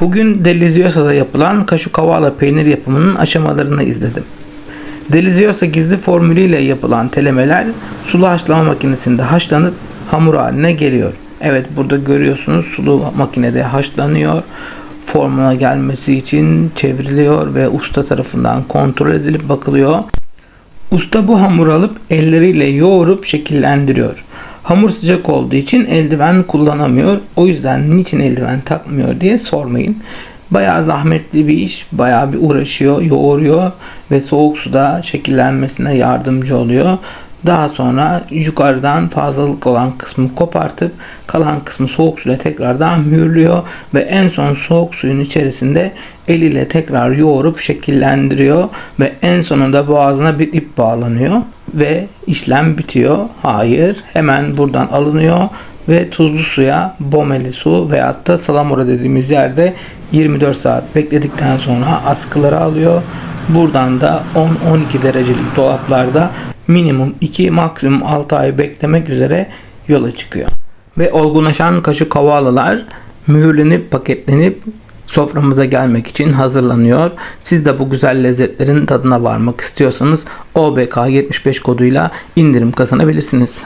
Bugün Deliziosa'da yapılan kaşu kavala peynir yapımının aşamalarını izledim. Deliziosa gizli formülüyle yapılan telemeler sulu haşlama makinesinde haşlanıp hamur haline geliyor. Evet burada görüyorsunuz sulu makinede haşlanıyor. Formuna gelmesi için çevriliyor ve usta tarafından kontrol edilip bakılıyor. Usta bu hamuru alıp elleriyle yoğurup şekillendiriyor. Hamur sıcak olduğu için eldiven kullanamıyor. O yüzden niçin eldiven takmıyor diye sormayın. Bayağı zahmetli bir iş. Bayağı bir uğraşıyor, yoğuruyor ve soğuk suda şekillenmesine yardımcı oluyor. Daha sonra yukarıdan fazlalık olan kısmı kopartıp kalan kısmı soğuk suyla tekrardan mühürlüyor ve en son soğuk suyun içerisinde eliyle tekrar yoğurup şekillendiriyor ve en sonunda boğazına bir ip bağlanıyor ve işlem bitiyor. Hayır, hemen buradan alınıyor ve tuzlu suya bomeli su veyahut da salamura dediğimiz yerde 24 saat bekledikten sonra askıları alıyor. Buradan da 10-12 derecelik dolaplarda minimum 2 maksimum 6 ay beklemek üzere yola çıkıyor. Ve olgunlaşan kaşık kavalalar mühürlenip paketlenip soframıza gelmek için hazırlanıyor. Siz de bu güzel lezzetlerin tadına varmak istiyorsanız OBK75 koduyla indirim kazanabilirsiniz.